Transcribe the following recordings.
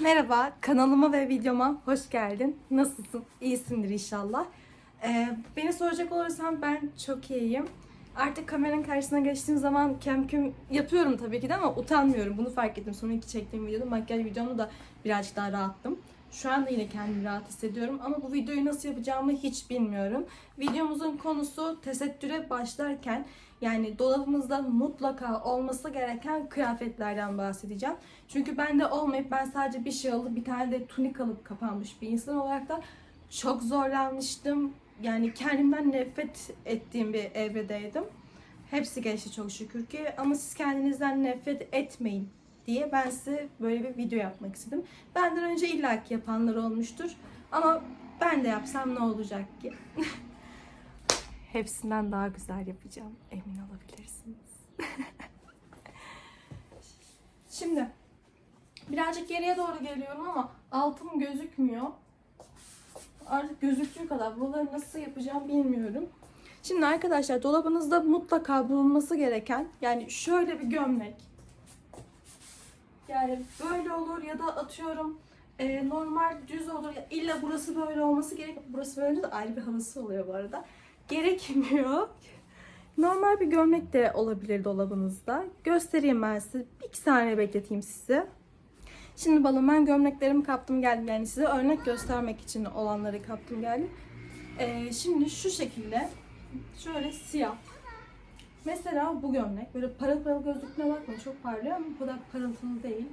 Merhaba, kanalıma ve videoma hoş geldin. Nasılsın? İyisindir inşallah. Ee, beni soracak olursan ben çok iyiyim. Artık kameranın karşısına geçtiğim zaman kemküm yapıyorum tabii ki de ama utanmıyorum. Bunu fark ettim. Son iki çektiğim videoda makyaj videomda da birazcık daha rahattım. Şu anda yine kendimi rahat hissediyorum ama bu videoyu nasıl yapacağımı hiç bilmiyorum. Videomuzun konusu tesettüre başlarken yani dolabımızda mutlaka olması gereken kıyafetlerden bahsedeceğim. Çünkü bende olmayıp ben sadece bir şey alıp bir tane de tunik alıp kapanmış bir insan olarak da çok zorlanmıştım. Yani kendimden nefret ettiğim bir evredeydim. Hepsi geçti çok şükür ki ama siz kendinizden nefret etmeyin diye ben size böyle bir video yapmak istedim. Benden önce illaki yapanlar olmuştur ama ben de yapsam ne olacak ki? Hepsinden daha güzel yapacağım. Emin olabilirsiniz. Şimdi birazcık geriye doğru geliyorum ama altım gözükmüyor. Artık gözüktüğü kadar buraları nasıl yapacağım bilmiyorum. Şimdi arkadaşlar dolabınızda mutlaka bulunması gereken yani şöyle bir gömlek. Yani böyle olur ya da atıyorum e, normal düz olur. İlla burası böyle olması gerek. Burası böyle de ayrı bir havası oluyor bu arada. Gerekmiyor. Normal bir gömlek de olabilir dolabınızda. Göstereyim ben size. Bir iki saniye bekleteyim sizi. Şimdi balım ben gömleklerimi kaptım geldim. Yani size örnek göstermek için olanları kaptım geldim. Ee, şimdi şu şekilde şöyle siyah. Mesela bu gömlek böyle parıl parıl gözlüküne bakmayın çok parlıyor ama bu kadar parıltılı değil.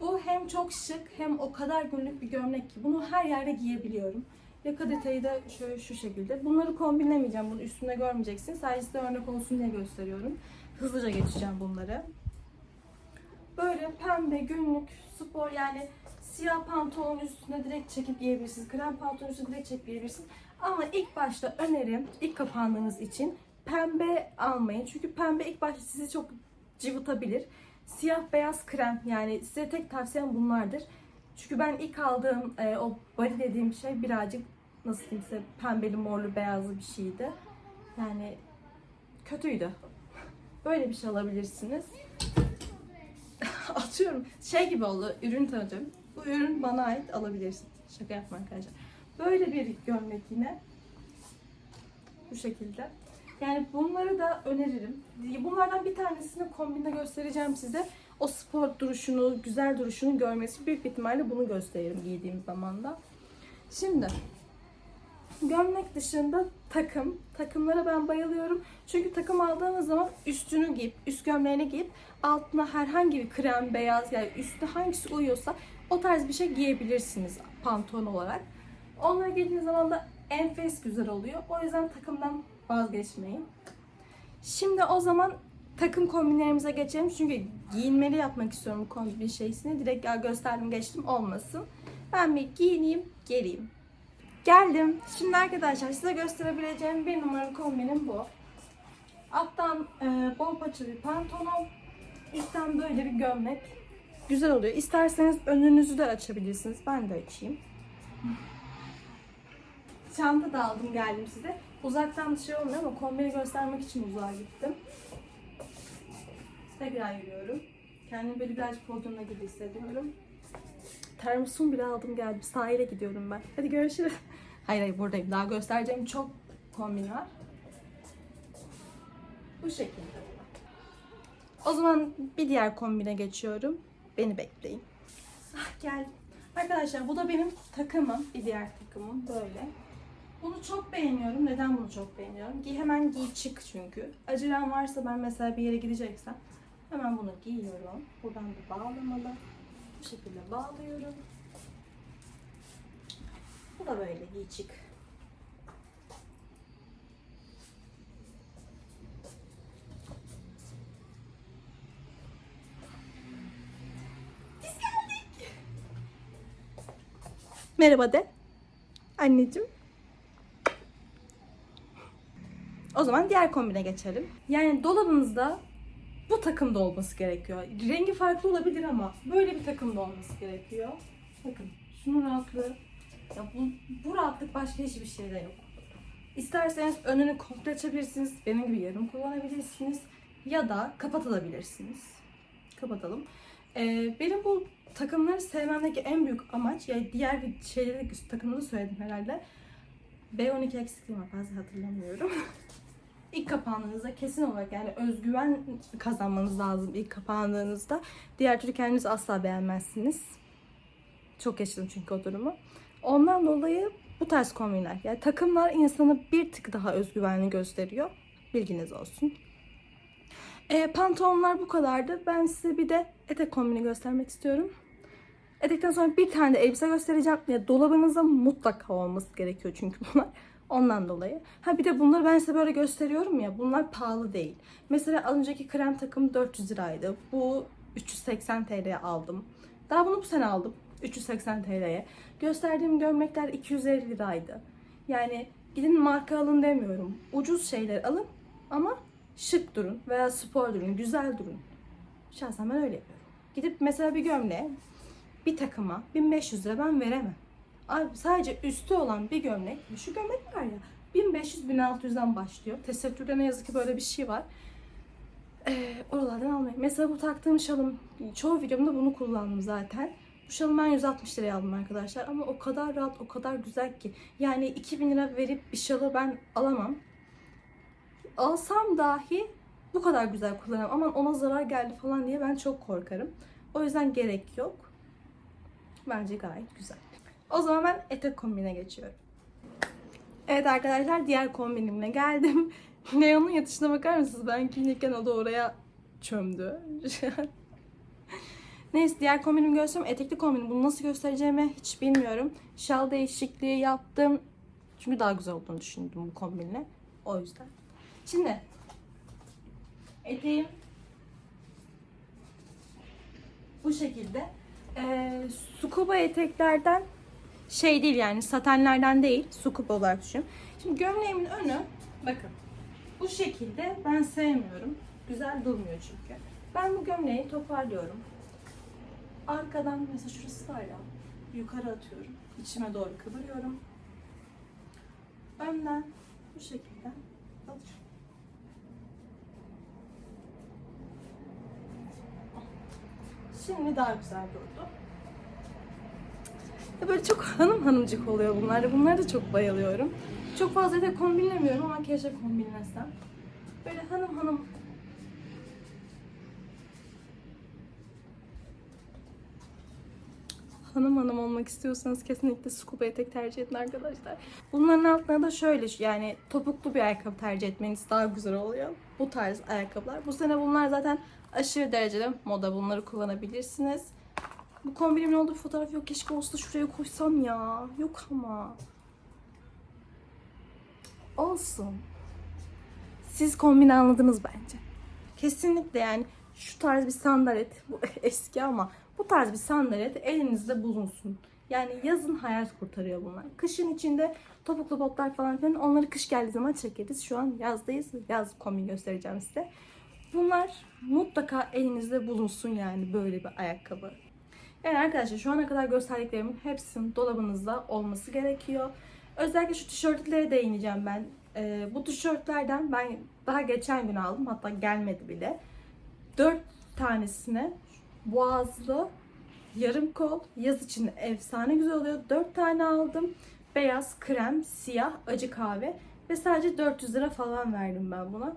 Bu hem çok şık hem o kadar günlük bir gömlek ki bunu her yerde giyebiliyorum. Yaka detayı da şöyle şu şekilde. Bunları kombinlemeyeceğim. Bunu üstünde görmeyeceksin. Sadece size örnek olsun diye gösteriyorum. Hızlıca geçeceğim bunları. Böyle pembe günlük spor yani siyah pantolon üstüne direkt çekip giyebilirsiniz. Krem pantolon üstüne direkt çekip giyebilirsiniz. Ama ilk başta önerim ilk kapandığınız için pembe almayın. Çünkü pembe ilk başta sizi çok cıvıtabilir. Siyah beyaz krem yani size tek tavsiyem bunlardır. Çünkü ben ilk aldığım e, o body dediğim şey birazcık nasıl diyeyim size pembeli morlu beyazlı bir şeydi. Yani kötüydü. Böyle bir şey alabilirsiniz. Atıyorum. Şey gibi oldu. Ürün tanıtıyorum. Bu ürün bana ait alabilirsiniz. Şaka yapma arkadaşlar. Böyle bir gömlek yine. Bu şekilde. Yani bunları da öneririm. Bunlardan bir tanesini kombinde göstereceğim size. O spor duruşunu, güzel duruşunu görmesi büyük ihtimalle bunu gösteririm giydiğim zaman da. Şimdi gömlek dışında takım. Takımlara ben bayılıyorum. Çünkü takım aldığınız zaman üstünü giyip, üst gömleğini giyip altına herhangi bir krem, beyaz yani üstü hangisi uyuyorsa o tarz bir şey giyebilirsiniz pantolon olarak. Onlara giydiğiniz zaman da enfes güzel oluyor. O yüzden takımdan vazgeçmeyin. Şimdi o zaman takım kombinlerimize geçelim. Çünkü giyinmeli yapmak istiyorum bu kombin şeysini. Direkt ya gösterdim geçtim olmasın. Ben bir giyineyim, geleyim. Geldim. Şimdi arkadaşlar size gösterebileceğim bir numaralı kombinim bu. Alttan e, bol paçalı bir pantolon. Üstten böyle bir gömlek. Güzel oluyor. İsterseniz önünüzü de açabilirsiniz. Ben de açayım. Çanta da aldım geldim size. Uzaktan şey olmuyor ama kombini göstermek için uzağa gittim. Tekrar yürüyorum. Kendimi böyle birazcık podyumda gibi hissediyorum. Termosum bile aldım geldim. Sahile gidiyorum ben. Hadi görüşürüz. Hayır hayır buradayım. Daha göstereceğim çok kombin var. Bu şekilde. O zaman bir diğer kombine geçiyorum. Beni bekleyin. Ah geldim. Arkadaşlar bu da benim takımım. Bir diğer takımım böyle. Bunu çok beğeniyorum. Neden bunu çok beğeniyorum? Giy hemen giy çık çünkü. Acelem varsa ben mesela bir yere gideceksem hemen bunu giyiyorum. Buradan da bağlamalı. Bu şekilde bağlıyorum. Bu da böyle giy çık. Merhaba de. Anneciğim. O zaman diğer kombine geçelim. Yani dolabınızda bu takımda olması gerekiyor. Rengi farklı olabilir ama böyle bir takımda olması gerekiyor. Bakın şunun rahatlığı. Ya bu, bu rahatlık başka hiçbir şeyde yok. İsterseniz önünü komple açabilirsiniz. Benim gibi yarım kullanabilirsiniz. Ya da kapatabilirsiniz. Kapatalım. Ee, benim bu takımları sevmemdeki en büyük amaç, yani diğer bir şeyleri takımda söyledim herhalde. B12 eksikliğim var, fazla hatırlamıyorum. İlk kapandığınızda kesin olarak yani özgüven kazanmanız lazım ilk kapandığınızda. Diğer türlü kendinizi asla beğenmezsiniz. Çok yaşadım çünkü o durumu. Ondan dolayı bu tarz kombinler. Yani takımlar insanı bir tık daha özgüvenli gösteriyor. Bilginiz olsun. E, pantolonlar bu kadardı. Ben size bir de etek kombini göstermek istiyorum. Etekten sonra bir tane de elbise göstereceğim. Ya dolabınızda mutlaka olması gerekiyor çünkü bunlar. Ondan dolayı. Ha bir de bunları ben size böyle gösteriyorum ya. Bunlar pahalı değil. Mesela az önceki krem takım 400 liraydı. Bu 380 TL'ye aldım. Daha bunu bu sene aldım. 380 TL'ye. Gösterdiğim gömlekler 250 liraydı. Yani gidin marka alın demiyorum. Ucuz şeyler alın ama şık durun veya spor durun, güzel durun. Şahsen ben öyle yapıyorum. Gidip mesela bir gömleğe, bir takıma 1500 lira ben veremem. Sadece üstü olan bir gömlek, şu gömlek var ya 1500-1600'den başlıyor. Tesettürde ne yazık ki böyle bir şey var. Ee, oralardan almayın. Mesela bu taktığım şalım, çoğu videomda bunu kullandım zaten. Bu şalı ben 160 liraya aldım arkadaşlar ama o kadar rahat, o kadar güzel ki. Yani 2000 lira verip bir şalı ben alamam. Alsam dahi bu kadar güzel kullanamam. Aman ona zarar geldi falan diye ben çok korkarım. O yüzden gerek yok. Bence gayet güzel. O zaman ben etek kombine geçiyorum. Evet arkadaşlar diğer kombinimle geldim. Leon'un yatışına bakar mısınız? Ben giyinirken o da oraya çömdü. Neyse diğer kombinimi göstereyim. Etekli kombinim. Bunu nasıl göstereceğimi hiç bilmiyorum. Şal değişikliği yaptım. Çünkü daha güzel olduğunu düşündüm bu kombinle. O yüzden. Şimdi eteğim bu şekilde. Ee, scuba eteklerden şey değil yani satenlerden değil. Scuba olarak düşün. Şimdi gömleğimin önü bakın bu şekilde ben sevmiyorum. Güzel durmuyor çünkü. Ben bu gömleği toparlıyorum. Arkadan mesela şurası var ya yukarı atıyorum. İçime doğru kıvırıyorum. Önden bu şekilde alıyorum. Şimdi daha güzel durdu. Ya böyle çok hanım hanımcık oluyor bunlar. Bunlara da çok bayılıyorum. Çok fazla da kombinlemiyorum ama keşke kombinlesem. Böyle hanım hanım hanım hanım olmak istiyorsanız kesinlikle scuba etek tercih edin arkadaşlar. Bunların altına da şöyle yani topuklu bir ayakkabı tercih etmeniz daha güzel oluyor. Bu tarz ayakkabılar. Bu sene bunlar zaten aşırı derecede moda. Bunları kullanabilirsiniz. Bu kombinimin olduğu bir fotoğraf yok. Keşke olsa şuraya koysam ya. Yok ama. Olsun. Siz kombini anladınız bence. Kesinlikle yani şu tarz bir sandalet. Bu eski ama bu tarz bir sandalet elinizde bulunsun. Yani yazın hayat kurtarıyor bunlar. Kışın içinde topuklu botlar falan filan onları kış geldiği zaman çekeriz. Şu an yazdayız. Yaz kombin göstereceğim size. Bunlar mutlaka elinizde bulunsun yani böyle bir ayakkabı. Yani arkadaşlar şu ana kadar gösterdiklerimin hepsinin dolabınızda olması gerekiyor. Özellikle şu tişörtlere değineceğim ben. Ee, bu tişörtlerden ben daha geçen gün aldım. Hatta gelmedi bile. 4 tanesine boğazlı yarım kol yaz için efsane güzel oluyor. 4 tane aldım. Beyaz, krem, siyah, acı kahve ve sadece 400 lira falan verdim ben buna.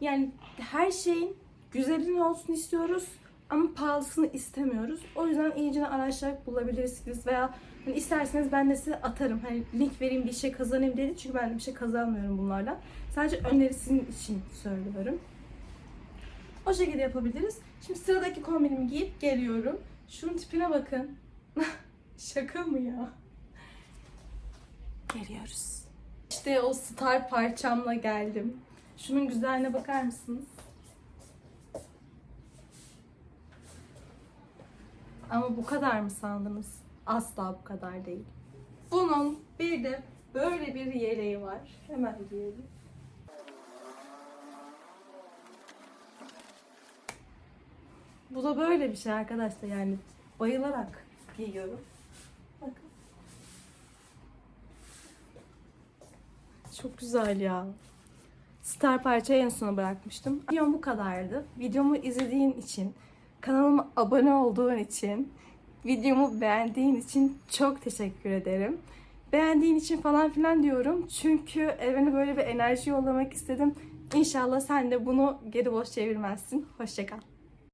Yani her şeyin güzelini olsun istiyoruz ama pahalısını istemiyoruz. O yüzden iyicene araştırarak bulabilirsiniz veya hani isterseniz ben de size atarım. Hani link vereyim bir şey kazanayım dedi çünkü ben de bir şey kazanmıyorum bunlardan. Sadece önerisinin için söylüyorum. O şekilde yapabiliriz. Şimdi sıradaki kombinimi giyip geliyorum. Şunun tipine bakın. Şaka mı ya? Geliyoruz. İşte o star parçamla geldim. Şunun güzelliğine bakar mısınız? Ama bu kadar mı sandınız? Asla bu kadar değil. Bunun bir de böyle bir yeleği var. Hemen giyelim. Bu da böyle bir şey arkadaşlar yani bayılarak giyiyorum. Bakın. Çok güzel ya. Star parçayı en sona bırakmıştım. Videom bu kadardı. Videomu izlediğin için kanalıma abone olduğun için, videomu beğendiğin için çok teşekkür ederim. Beğendiğin için falan filan diyorum. Çünkü evrene böyle bir enerji yollamak istedim. İnşallah sen de bunu geri boş çevirmezsin. Hoşçakal.